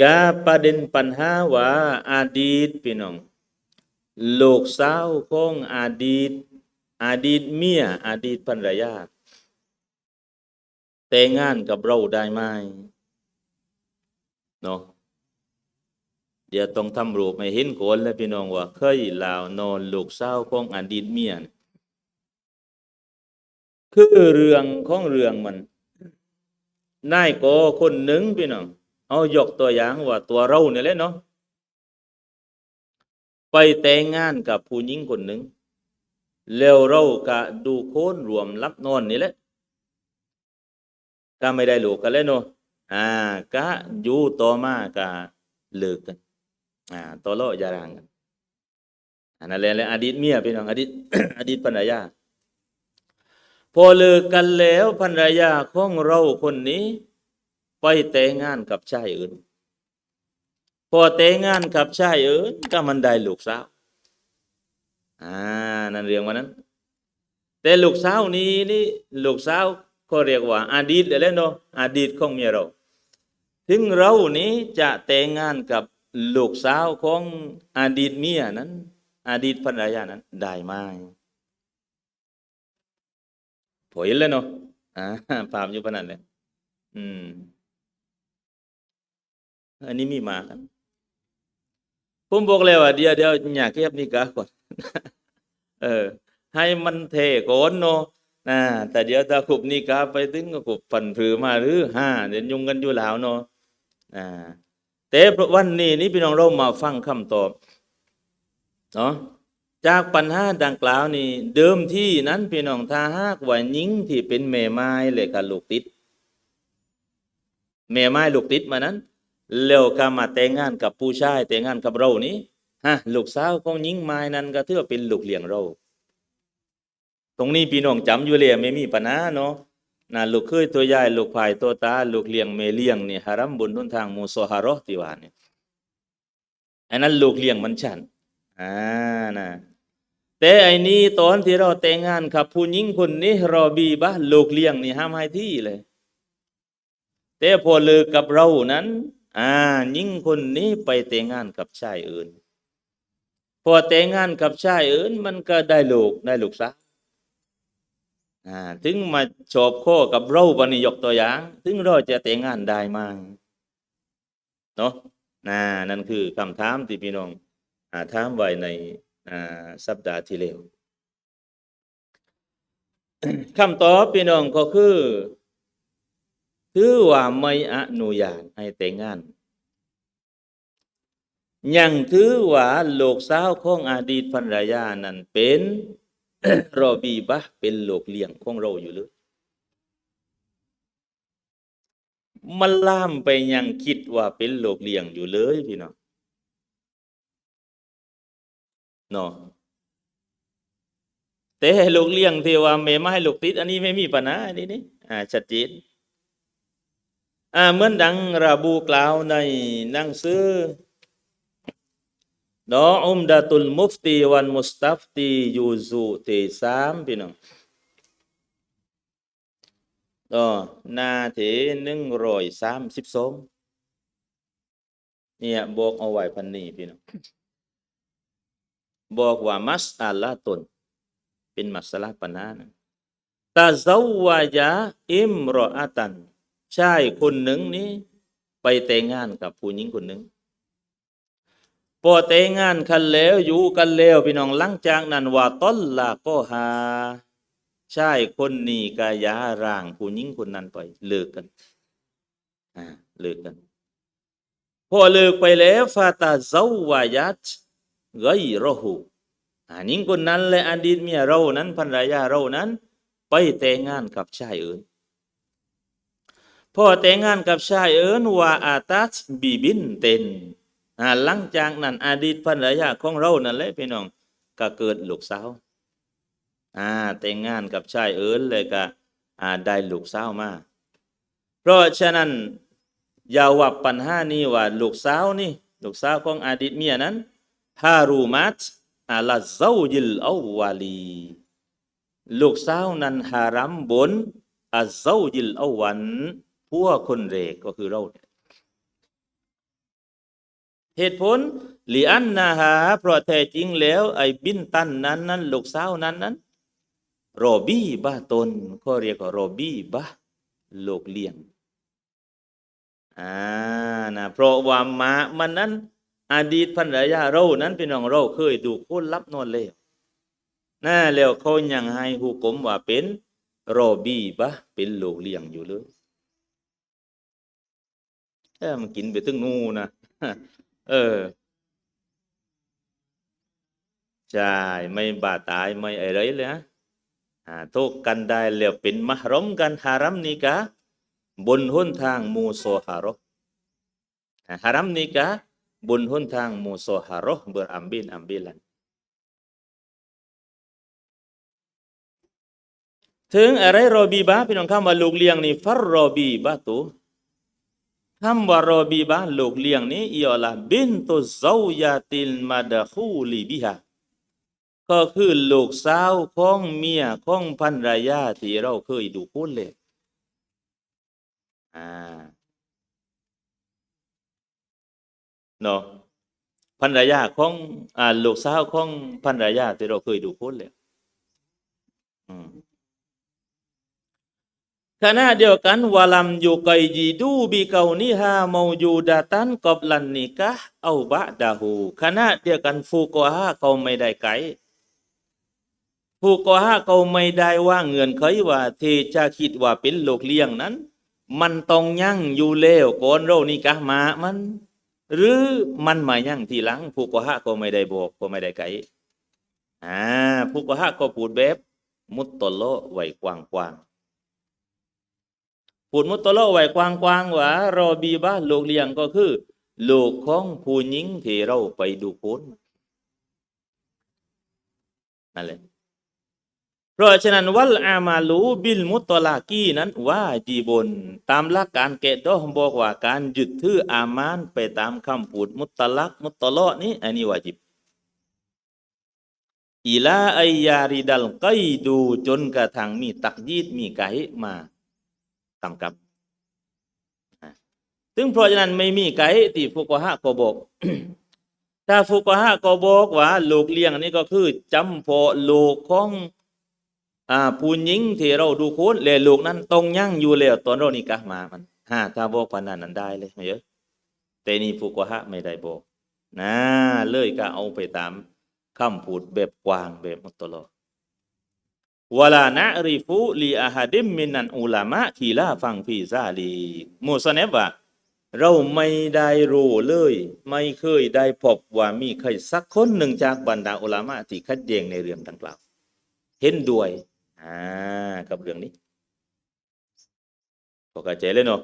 กาประเด็นปัญหาว่าอาดีตพี่น้องลูกสาวของอาดีตอาดีตเมียอาดีตภรรยาแต่งงานกับเราได้ไหมเนาะเดี๋ยวต้องทำรูปให้เห็นคนแล้วพี่น้องว่าเคยลาวนอนลูกสาวของอดีตเมียคือเรื่องของเรื่องมันนายก็คนหนึ่งพี่น้อง เอายกตัวอย่างว่าตัวเราเนี่ยแหละเนาะไปแต่งงานกับผู้หญิงคนหนึ่งแล้วเราก็ดูโคนรวมรับนอนนี่แหละก็ไม่ได้ลูกกันแล้วเนาะอ่าก็อยู่ต่อมาก็เลิกกัน อ่าต่อเลาะยาร้างกันอันนั้นแหละอดีตเมียพี่น้องอดีตอดีตภรรยาพอเลิกกันแล้วภรรยาของเราคนนี้ ไปแต่งงานกับชายอื่น พอแต่งงานกับชายอื่นก็มันได้ลูกสาวอ่านั่นเรื่องวันนั้น แต่ลูกสาวนี้นี่ลูกสาวก็เรียกว่าอดีตแล้วเนาะอดีตของเมียเรา ถึงเรานี้จะแต่งงานกับลูกสาวของอดีตเมียนั้น อดีตภรรยานั้นได้ไหมพอเห็นแล้วเนาะอ่าภาพอยู่พนันเลยอืม อันนี้มีมากันผมบอกเลยว่าเดี๋ยวเดี๋ยวอยากเก็บนี่กะก่อนเออ ให้มันเทก่อนเนาะนะแต่เดี๋ยวถ้าขุบนี่กาไปถึงก็ขุบฝันผือมาหรือห้าเดี๋ยวยุ่งกันอยู่แล้วเนาะอ่าแต่วันนี้นี่พี่น้องเรามาฟังคำตอบเนาะจากปัญหาดังกล่าวนี่เดิมที่นั้นพี่น้องถ้าหากว่าหญิงที่เป็นแม่ไม้เลยกับลูกติดแม่ไม้ลูกติดมานั้น แล้วก็มาแต่งงานกับผู้ชายแต่งงานกับเรานี้ฮะลูกสาวของหญิงไม้นั้นก็ถือว่าเป็นลูกเลี้ยงเรา ตรงนี้พี่น้องจำอยู่เลยไม่มีปัญหาเนาะนะลูกเคยตัวใหญ่ลูกภายตัวตา ลูกเลี้ยงเมเลี้ยงนี่ฮารัมบุญทุนทางมูโซฮาร์ติวานี่อันนั้นลูกเลี้ยงมันฉันอ่านะแต่ไอ้นี้ตอนที่เราแต่งงานกับผู้หญิงคนนี้รอบีบะลูกเลี้ยงนี่ห้ามให้ที่เลย แต่พอเลิกกับเรานั้น อ่าหญิงคนนี้ไปแต่งงานกับชายอื่น พอแต่งงานกับชายอื่น มันก็ได้ลูกได้ลูกสาวอ่าถึงมาชอบข้อกับเราปนิยกตัวอย่าง ถึงเราจะแต่งงานได้ไหมเนาะน่านั่นคือคำถามที่พี่น้องอ่าถามไว้ในอ่าสัปดาห์ที่แล้วคำตอบพี่น้องก็คือ ถือว่าไม่อนุญาตให้แต่งงานยังถือว่าลูกสาวของอดีตภรรยานั้นเป็นรอบีบะเป็นลูกเลี้ยงของเราอยู่หรือมันล่ามไปยังคิดว่าเป็นลูกเลี้ยงอยู่เลยพี่น้องเนาะแต่ให้ลูกเลี้ยงที่ว่าไม่ไม่ให้ลูกติด อันนี้ไม่มีปัญหาอันนี้นี่อ่าชัดเจน อ่าเหมือนดังระบุกล่าวในหนังสือดออุมดาตุลมุฟตีวันมุสตัฟตียูซูทีสามพี่น้องดอนาทีหนึ่งร้อยสามสิบสองเนี่ยบอกเอาไว้พันนี้พี่น้องบอกว่ามัสอาลาตน เป็นมัสลาปัญหานะตาซาวายาอิมรออาตัน ชายคนหนึ่งนี้ ไปแต่งงานกับผู้หญิงคนหนึ่งพอแต่งงานกันแล้วอยู่กันแล้วพี่น้องหลังจากนั้นว่าต้นละก็หาชายคนนี้กายาร่างผู้หญิงคนนั้นไป เลิกกันอ่าเลิกกันพอเลิกไปแล้วฟาตาเจ้าวายัตไกรหูอ่าหญิงคนนั้นและอดีตเมียเรานั้นภรรยาเรานั้น ไปแต่งงานกับชายอื่น พ่อแต่งงานกับชายเอื่นว่าอาตัสบีบินเต็นหลังจากนั้นอดีตภรรยาของเรานั่นแหละพี่น้องก็เกิดลูกสาวอ่าแต่งงานกับชายเอิญเลยก็อ่าได้ลูกสาวมาเพราะฉะนั้นอย่าว่าปัญหานี้ว่าลูกสาวนี่ลูกสาวของอดีตเมียนั้นฮารูมัตอาลาเจ้ายิลอาวาลี ลูกสาวนั้นฮารัมบนอาเจ้ายิลอาวัน พวคนเรกก็คือเราเหตุผลหลีอันนาหาเพราะแท้จริงแล้ว ไอ้บินตันนั้นนั้นลูกสาวนั้นนั้นโรบี้บาตนก็เรียกว่าโรบี้บาลูกเลี้ยงอ่านะเพราะว่ามามันนั้น อดีตภรรยาเรานั้นเป็นน้องเราเคยดูคนรับนอนแล้วน่าแล้วเขายังให้หูกมว่าเป็นโรบี้บะเป็นลูกเลี้ยงอยู่เลย เออมันกินไปถึงนู่นนะเออใช่ไม่บาดตายไม่อะไรเลยฮะอ่าทุกกันได้แล้วเป็นมหรมกันฮารัมนิกะบนหนทางมูโซฮารอฮารัมนิกะบนหนทางมูโซฮารอ berambil ambilan ถึงอะไรรอบีบะพี่น้องคำว่าลูกเลี้ยงนี่ฟัรรอบีบะตุ คำว่ารอบีบะลูกเลี้ยงนี้อีอละบินตุเซายาติลมาดะคูลีบิฮะก็คือลูกสาวของเมียของภรรยาที่เราเคยดูคุณเลยอ่าเนาะภรรยาของอ่าลูกสาวของภรรยาที่เราเคยดูคุณเลยอืม ขณะเดียวกันวะลัมยูกัยจีดูบิเกานิฮาเมายูดาตันกอบลันนิกะเอาบะดาหูขณะเดียวกันฟูกอฮาเขาไม่ได้ไกฟูกอฮาเขาไม่ได้ว่าเงื่อนไขว่าเทจะคิดว่าเป็นโลกเลี้ยงนั้น มันต้องยั่งอยู่แล้วก่อนเรานิกะมามัน หรือมันมายั่งทีหลังฟูกอฮาก็ไม่ได้บอกก็ไม่ได้ไกอ่าฟูกอฮาก็พูดแบบมุตตโลไว้กว้างๆ พูดมุตตโลไหว้กวางๆว่ารอบีบะลูกเลี้ยงก็คือลูกของผู้หญิงที่เราไปดูคนนั่นแหละเพราะฉะนั้นวัลอามาลูบิลมุตตลากีนั้นว่าจีบน ตามหลักการเกตดอบอกว่าการยึดถืออามานไปตามคำพูดมุตตลักมุตตลอนี้อันนี้วาจิบอิลาไอยาริดัลไกดูจนกระทั่งมีตักยีดมีไกมาำกับซึ่งเพราะฉะนั้นไม่มีไกด์ที่ฟุกวะฮะก็บอกถ้าฟุกวะฮะก็บอกว่า ลูกเลี้ยงนี่ก็คือจำเพาะลูกของอ่าผู้หญิงที่เราดูโคนและลูกนั้นต้องยั่งอยู่แล้วตอนเรานี่กะมามันฮะถ้าบอกปานนั้นนั้นได้เลยไม่เยอะแต่นี่ฟุกวะฮะไม่ได้บอกนะเลยก็เอาไปตามคำพูดแบบกว้างแบบมุตตลอด วลานะริฟุลีอาฮัดิมมินันอุลามะขีลาฟังฟีซาลีมูซาเนบว่าเราไม่ได้รู้เลย ไม่เคยได้พบว่ามีใครสักคนหนึ่งจากบรรดาอุลามะที่ขัดแย้งในเรื่องดังกล่าว เห็นด้วยอ่ากับเรื่องนี้ก็กระจายเลยเนาะ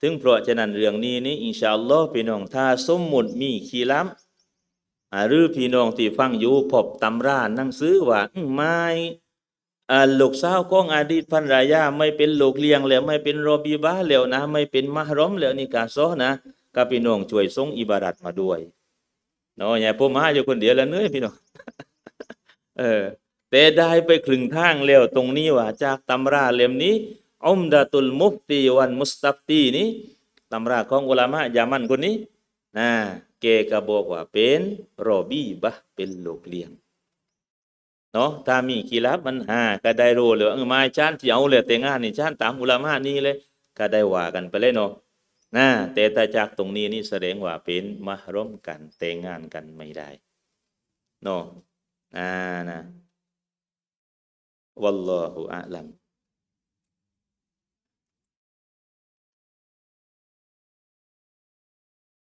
ถึงเพราะฉะนั้นเรื่องนี้นี่อินชาอัลลอฮ์พี่น้องถ้าสมมุติมีขีลัมหรือพี่น้องที่ฟังอยู่พบตำราหนังสือว่าไม่ อ่าลูกสาวของอดีตภรรยาไม่เป็นลูกเลี้ยงแล้วไม่เป็นรอบีบ้าแล้วนะ ไม่เป็นมหรอมแล้วนี่กาซอนะกับพี่น้องช่วยส่งอิบารัตมาด้วยเนาะอย่าผมมาอยู่คนเดียวแล้วเนื้อยพี่น้องเออแต่ได้ไปครึ่งทางแล้วตรงนี้ว่าจากตำราเล่มนี้อุมดะตุลมุฟตีวันมุสตัฟตีนี้ตำราของอุลามะยามันคนนี้นะเกก็บอกว่าเป็นรอบีบะเป็นลูกเลี้ยง เนาะถ้ามีกีรับมันหาก็ได้รู้เลยเออมาชานที่เอาเลยแต่งานนี่ชานตามอุลามะนี่เลย ก็ได้ว่ากันไปเลยเนาะนะแต่ถ้าจากตรงนี้นี่แสดงว่าเป็นมหรอมกันแต่งงานกันไม่ได้เนาะอ่านะวัลลอฮุอะลัม